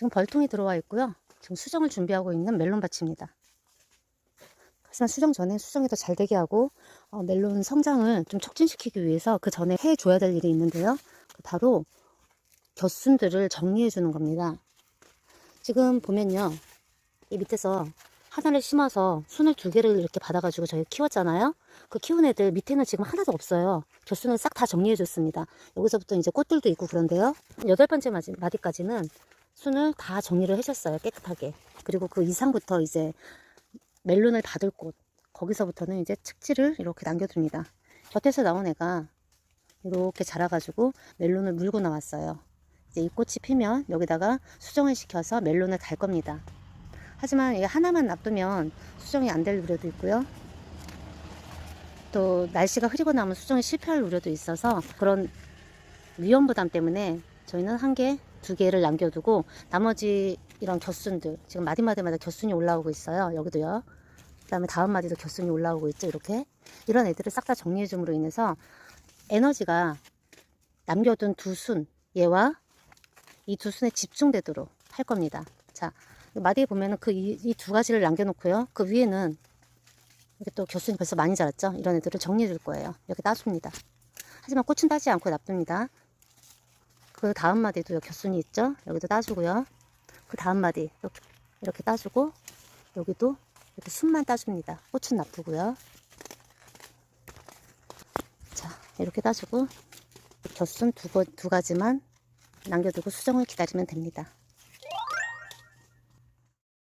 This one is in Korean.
지금 벌통이 들어와 있고요. 지금 수정을 준비하고 있는 멜론밭입니다. 하지만 수정 전에 수정이 더 잘 되게 하고 어, 멜론 성장을 좀 촉진시키기 위해서 그 전에 해줘야 될 일이 있는데요. 바로 곁순들을 정리해 주는 겁니다. 지금 보면요. 이 밑에서 하나를 심어서 순을 두 개를 이렇게 받아가지고 저희 키웠잖아요. 그 키운 애들 밑에는 지금 하나도 없어요. 곁순을 싹 다 정리해 줬습니다. 여기서부터 이제 꽃들도 있고 그런데요. 여덟 번째 마디- 마디까지는 순을 다 정리를 해줬어요. 깨끗하게. 그리고 그 이상부터 이제 멜론을 받을 곳 거기서부터는 이제 측지를 이렇게 남겨둡니다. 곁에서 나온 애가 이렇게 자라가지고 멜론을 물고 나왔어요. 이제 이 꽃이 피면 여기다가 수정을 시켜서 멜론을 달 겁니다. 하지만 이게 하나만 놔두면 수정이 안 될 우려도 있고요. 또 날씨가 흐리고 나면 수정이 실패할 우려도 있어서 그런 위험 부담 때문에 저희는 한 개, 두 개를 남겨두고 나머지 이런 곁순들 지금 마디마디마다 곁순이 올라오고 있어요. 여기도요. 그 다음에 다음 마디도 곁순이 올라오고 있죠. 이렇게 이런 애들을 싹 다 정리해 줌으로 인해서 에너지가 남겨둔 두 순 얘와 이 두 순에 집중되도록 할 겁니다. 자 마디에 보면은 그 이두 가지를 남겨놓고요. 그 위에는 이렇게 또 곁순이 벌써 많이 자랐죠. 이런 애들을 정리해 줄 거예요. 이렇게 따줍니다. 하지만 꽃은 따지 않고 놔둡니다. 그 다음 마디도 곁순이 있죠. 여기도 따주고요. 그 다음 마디 이렇게, 이렇게 따주고 여기도 이렇게 순만 따줍니다. 꽃은 놔두고요. 자 이렇게 따주고 곁순 두, 거- 두 가지만 남겨두고 수정을 기다리면 됩니다.